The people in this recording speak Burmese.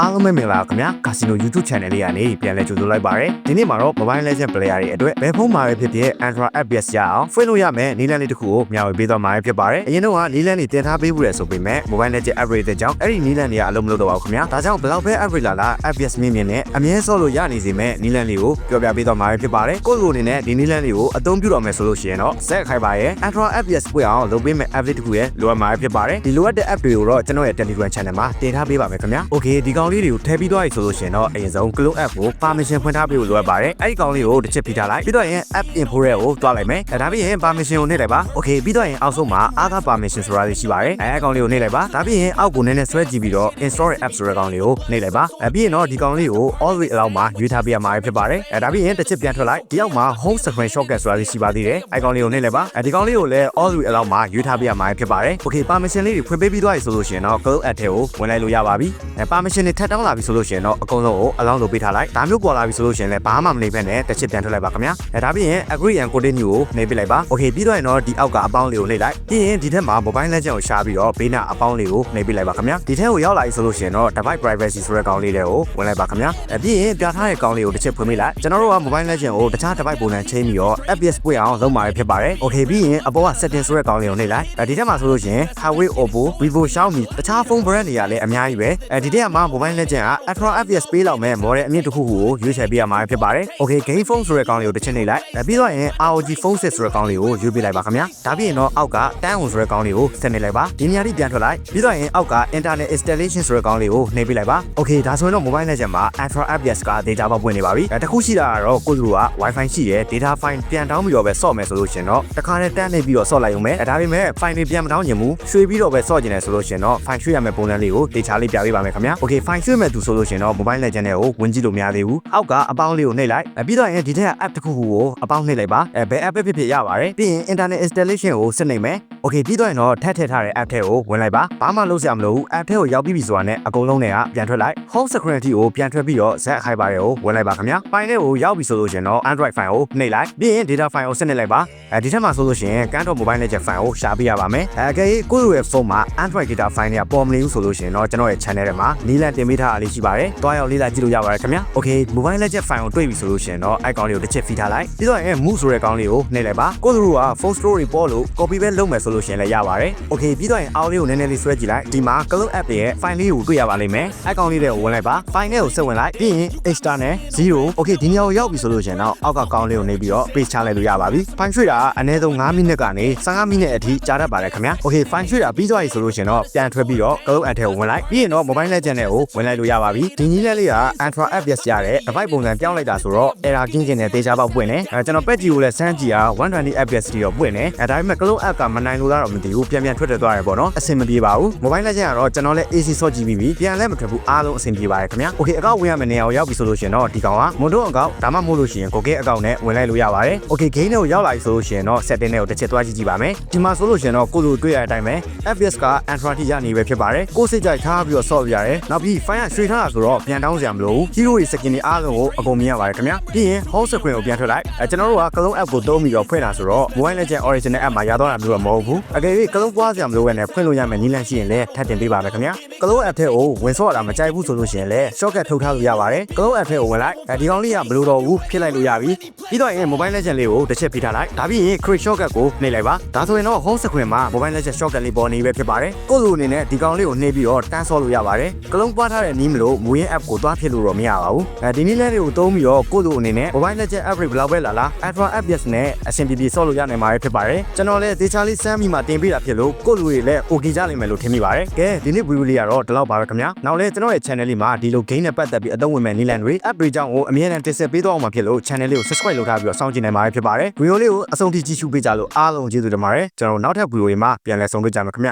အားလုံးပဲမင်္ဂလာပါခင်ဗျာကာစီနို YouTube Channel လေးကနေပြန်လည်ကြိုဆိုလိုက်ပါရစေဒီနေ့မှာတော့ Mobile Legends player တွေအတွက်ဘယ်ဖုန်းမှာပဲဖြစ်ဖြစ် Android app ရအောင်ဖွင့်လို့ရမယ်နီလန်းလေးတစ်ခုကိုမျှဝေပေးသွားမှာဖြစ်ပါတယ်အရင်တော့ကနီလန်းလေးတင်ထားပေးဘူးလေဆိုပေမဲ့ Mobile Legends app တွေတဲ့ကြောင့်အဲ့ဒီနီလန်းတွေကအလုံးမလို့တော့ပါဘူးခင်ဗျာဒါကြောင့်ဘယ်တော့ပဲ app လာလာ app မြင့်မြင့်နဲ့အမြဲဆော့လို့ရနေစေမဲ့နီလန်းလေးကိုပြောပြပေးသွားမှာဖြစ်ပါတယ်ကိုယ့်လိုအနေနဲ့ဒီနီလန်းလေးကိုအသုံးပြုတော့မယ်ဆိုလို့ရှိရင်တော့စက်ခိုင်ပါရဲ့ Android app ပွင့်အောင်လုပ်ပေးမဲ့ app တစ်ခုရဲ့လိုအပ်မှာဖြစ်ပါတယ်ဒီလိုအပ်တဲ့ app တွေကိုတော့ကျွန်တော်ရဲ့ Telegram Channel မှာတင်ထားပေးပါမယ်ခင်ဗျာ Okay ဒီကောင်လေးတွေကိုထည့်ပြီးသွားပြီဆိုလို့ရှိရင်တော့အရင်ဆုံး Clone app ကို permission ဖွင့်ထားပေးလို့လိုအပ်ပါတယ်အဲ့ဒီကောင်လေးကိုတစ်ချက်ဖိထားလိုက်ပြီးတော့ရင် app info ရဲကိုတွားလိုက်မယ်အဲဒါပြီးရင် permission ကိုနှိပ်လိုက်ပါ Okay ပြီးတော့ရင်အောက်ဆုံးမှာအားက permission ဆိုတာလေးရှိပါတယ်အဲအကောင်လေးကိုနှိပ်လိုက်ပါဒါပြီးရင်အောက်ကိုနည်းနည်းဆွဲကြည့်ပြီးတော့ install app ဆိုတဲ့ကောင်လေးကိုနှိပ်လိုက်ပါအဲပြီးရင်တော့ဒီကောင်လေးကို always allow မှာရွေးထားပေးရမှာဖြစ်ပါတယ်အဲဒါပြီးရင်တစ်ချက်ပြန်ထွက်လိုက်ဒီအောက်မှာ home screen shortcut ဆိုတာလေးရှိပါသေးတယ်အဲကောင်လေးကိုနှိပ်လိုက်ပါအဲဒီကောင်လေးကိုလည်း always allow မှာရွေးထားပေးရမှာဖြစ်ပါတယ် Okay permission လေးတွေဖွင့်ပေးပြီးသွားပြီဆိုလို့ရှိရင်တော့ clone app ထဲကိုဝင်လိုက်လို့ရပါပြီအဲ permission တွေထပ်တောင်းလာပြီဆိုလို့ရှိရင်တော့အကုန်လုံးကို allow လုပ်ပေးထားလိုက်ဒါမျိုးပေါ်လာပြီဆိုလို့ရှိရင်လည်းဘာမှမနေဘဲနဲ့တစ်ချက်ပြန်ထွက်လိုက်ပါခင်ဗျာအဲဒါပြီးရင် agree and continue ကိုနှိပ်ပေးလိုက်ပါ Okay ပြီးတော့ရင်တော့ဒီအောက်ကအပေါင်းလေးကိုနှိပ်လိုက်ပြီးရင်ဒီထက်မှာ mobile legend ကိုရှားပြီးတော့ဘေးနာအပေါင်းလေးကိုနှိပ်ပေးလိုက်ပါခင်ဗျာဒီထက်ကိုရောက်လာပြီဆိုလို့ရှိရင်တော့ device privacy ဆိုတဲ့ကောင်လေးတွေကိုဝင်လိုက်ပါခင်ဗျာအဲပြီးရင်ပြထားတဲ့ကောင်လေးကိုတစ်ချက်ဖွင့်ပေးလိုက်ကျွန်တော်တို့က mobile legend ကိုတခြား device ပုံစံချိန်ပြီးတော့ FPS ပွင့်အောင်လုပ်မှာဖြစ်ပါတယ် Okay ပြီးရင်အပေါ်က setting ဆိုတဲ့ကောင်လေးကိုနှိပ်လိုက်အဲဒီထက်မှာဆိုလို့ရှိရင် Huawei Oppo Vivo Xiaomi တခြားဖုန်း brand တွေကလည်းအများကြီးပဲအဲဒီထက်မှာ mobile legend က Ultra FPS ပေးလောက်မဲ့ model အမြင့်တစ်ခုခုကိုရွေးချယ်ပေးရမှာဖြစ်ပါတယ် Okay game phone ဆိုတဲ့ကောင်လေးကိုတစ်ချက်နှိပ်လိုက်အဲပြီးတော့ရင် ROG phone set ဆိုတဲ့ကောင်လေးကိုရွေးပေးလိုက်ပါခင်ဗျာဒါပြီးရင်တော့အောက်ကတန်းဝင်ဆိုတဲ့ကောင်လေးကိုဆက်နှိပ်လိုက်ပါဒီနေရာထိပြန်ထွက်လိုက်ပြီးတော့ရင်အောက်က internet installation ဆိုတဲ့ကောင်လေးကိုနှိပ်ပေးလိုက်ပါ Okay ဒါဆိုရင်တော့ mobile legend မှာ Ultra FPS က data ပေါက်ပွင့်နေပါပြီအဲတစ်ခုရှိတာကတော့ကိုသူက Wi-Fi ရှိတယ် data file ပြန်တောင်းပြီးတော့ပဲဆော့မယ်ဆိုလို့ရှင်တော့တခါနဲ့တန်းနေပြီးတော့ဆော့လိုက်ရုံပဲအဲဒါပေမဲ့ file တွေပြန်မတောင်းချင်ဘူးရွှေပြီးတော့ပဲဆော့ကျင်တယ်ဆိုလို့ရှင်တော့ file ရွှေ့ရမယ့်ပုံစံလေးကို data လေးပြပေးပါမယ်ခင်ဗျာ Okay file ရွှေ့မဲ့သူဆိုလို့ရှင်တော့ mobile legend နဲ့ကိုဝင်ကြည့်လို့မရသေးဘူးအောက်ကအပေါင်းလေးကိုနှိပ်လိုက်အဲပြီးတော့ရင်ဒီထက်က app တစ်ခုခုကိုအပေါင်းနှိပ်လိုက်ပါအဲဘယ် app ဖြစ်ဖြစ်ရပါတယ်ပြီးရင် internet installation ကိုစစ်နိုင်မယ် Okay ပြီးတော့ရင်တော့ထပ်ထည့်ထားတဲ့ app ထဲကိုဝင်လိုက်ပါဘာမှလုပ်စရာမလိုဘူး app ထဲကိုရောက်ပြီးပြီဆိုတာနဲ့အကုန်လုံးတွေကပြန်ထွက်လိုက် home security ကိုပြန်ထွက်ပြီးတော့ဇက်အခိုက်ပါတယ်ကိုဝင်လိုက်ပါခင်ဗျာ file ထဲကိုရောက်ပြီဆိုလို့ရှင်တော့ android file ကိုနှိပ်လိုက်ပြီးရင် data file ကိုစစ်နေလိုက်ပါအဲဒီထက်မှာဆိုလို့ရှင်ကန်တော့ mobile legend file ကိုရှာပေးရပါမယ်အဲအကယ်၍ကိုယ့်ရဲ့ဖုန်းမှာ android data file တွေကပေါ်မနေဘူးဆိုလို့ရှင်တော့ကျွန်တော်ရဲ့ channel ထဲမှာနီလန်တင်ပေးထားတာလေးရှိပါတယ်တွားရောက်လေးလာကြည့်လို့ရပါတယ်ခင်ဗျာ okay mobile legend file ကိုတွေ့ပြီဆိုလို့ရှင်တော့ icon လေးကိုတစ်ချက်ဖိထားလိုက်ပြီးတော့ရင် move ဆိုတဲ့ကောင်လေးကိုနှိပ်လိုက်ပါကိုယ့်တို့က phone story ပေါ်လို့ copy ပဲလုပ်မယ်ဆိုလို့ရှင်လည်းရပါတယ် okay ပြီးတော့ရင်အောက်လေးကိုနည်းနည်းလေးဆွဲကြည့်လိုက်ဒီမှာ clone app ရဲ့ file လေးကိုတွေ့ရပါလိမ့်မယ် icon လေးတွေကိုဝင်လိုက်ပါ file နဲ့ကိုဆက်ဝင်လိုက်ပြီးရင် external 0 okay ဒီနေရာကိုရောက်ပြီဆိုလို့ရှင်တော့အောက်ကကောင်းလေးကိုနေပြီးတော့ page ချလိုက်လို့ရပါပြီ file ရွှေ့တာအနည်းဆုံး9မိနစ်ကနေ15မိနစ်အထိကြာတတ်ပါတယ်ခင်ဗျာ okay file ရွှေ့တာပြီးသွားပြီဆိုလို့ရှင်တော့ပြန်ထွက်ပြီးတော့ clone app ထဲကိုဝင်လိုက်ပြီးရင်တော့ mobile legend နဲ့ကိုဝင်လိုက်လို့ရပါပြီဒီနည်းလေးက Android app ရရတဲ့ device ပုံစံပြောင်းလိုက်တာဆိုတော့ error ကင်းကင်းနဲ့တေချာပေါက်ပွင့်တယ်အဲကျွန်တော် pet ကြီးကိုလည်းစမ်းကြည့်အား120 fps တီတော့ပွင့်တယ်အဲဒါပေမဲ့ clone app ကမနိုင်လို့လားတော့မသိဘူးပြန်ပြန်ထွက်ထွက်သွားတယ်ပေါ့နော်အဆင်မပြေပါဘူး mobile legend ကတော့ကျွန်တော်လည်း AC ဆော့ကြည့်ပြီးပြီပြန်လည်းမထွက်ဘူးအားလုံးအဆင်ပြေပါတယ်ခင်ဗျာ okay အကောက်ဝင်ရမယ့်နေရာကိုရောက်ပြီဆိုလို့ရှင်တော့ဒီကောင်ကမွန်တို့အကောက်ဒါမှမဟုတ်လို့ရှိရင်ကိုကဲအကောက်နဲ့ဝင်လိုက်လို့ရပါတယ် okay game တွေကိုရောက်လာပြီဆိုလို့ရှင်တော့ setting တွေကိုတစ်ချက်သွားကြည့်ကြည့်ပါမယ်ဒီမှာဆိုလို့ရှင်တော့ကိုလိုတွေ့ရတဲ့အတိုင်းပဲ fps က android ထိရနေပဲဖြစ်ပါတယ်ကိုစိတ်ကြိုက်ထားပြီးတော့ဆော့ပြရတယ်နောက်ပြီး file ကရွှေထားတာဆိုတော့ပြန်တောင်းစရာမလိုဘူး hero တွေ skin တွေအားလုံးကိုအကုန်မြင်ရပါတယ်ခင်ဗျာပြီးရင် home screen ကိုပြန်ထွက်လိုက်အဲကျွန်တော်တို့က clone app ကိုသုံးပြီးတော့ဖွင့်တာဆိုတော့ mobile legend original app မှာရတော့တာမျိုးတော့မဟုတ်ဘူးအကယ်၍ clone ပွားစရာမလိုဘဲနဲ့ဖွင့်လို့ရမယ်နည်းလမ်းရှိရင်လည်းထပ်တင်ပေးပါမယ်ခင်ဗျာ clone app ထဲကိုဝင်ဆော့ရတာမကြိုက်ဘူးဆိုလို့ရှိရင်လည်း shortcut ထုတ်ထားလို့ရပါတယ် clone app ထဲကိုဝင်လိုက်အဲဒီကောင်လေးကမလိုတော့ဘူးဖြစ်လိုက်လို့ရပြီပြီးတော့ရင် mobile legend လေးကိုတစ်ချက်ဖိထားလိုက်ဒါပြီးရင် create shortcut ကိုနှိပ်လိုက်ပါဒါဆိုရင်တော့ home screen မှာ mobile legend shortcut လေးပေါ်နေပဲဖြစ်ပါတယ်ကိုယ့်လူအနေနဲ့ဒီကောင်လေးကိုနှိပ်ပြီးတော့တန်းဆော့လို့ရပါတယ် clone ပွားထားတဲ့နည်းမလို့မူရင်း app ကိုတွားဖြစ်လို့တော့မရပါဘူးအဲဒီနည်းလေးတွေကိုသုံးပြီးတော့ကိုယ့်လူအနေနဲ့ mobile legend app ဘယ်လောက်ပဲလာလာ Android app yes နဲ့အဆင်ပြေပြေဆော့လို့ရနိုင်မှာဖြစ်ပါတယ်ကျွန်တော်လည်းဒေချာလေးစမ်းပြီးမှတင်ပေးတာဖြစ်လို့ကိုယ့်လူတွေလည်း okay ကြလိမ့်မယ်လို့ထင်မိပါတယ်ကဲဒီနေ့ video လေးကတော့ဒီလောက်ပါပဲခင်ဗျာနောက်လည်းကျွန်တော်ရဲ့ channel လေးမှာဒီလို game နဲ့ပတ်သက်ပြီးအသုံးဝင်မဲ့နည်းလမ်းတွေ app တွေကြောင့်ကိုအမြဲတမ်းတင်ဆက်ပေးတော့မှာဖြစ်လို့ channel လေးကို subscribe လုပ်ထားပြီးတော့စောင့်ကြည့်နိုင်မှာဖြစ်ပါတယ် video လေးကိုအဆုံးထိကြည့်ရှုပေးကြလို့အားလုံးကျေးဇူးတင်ပါတယ်ကျွန်တော်တို့နောက်ထပ် video တွေမှာပြန်လည်ဆုံတွေ့ကြမယ်ခင်ဗျ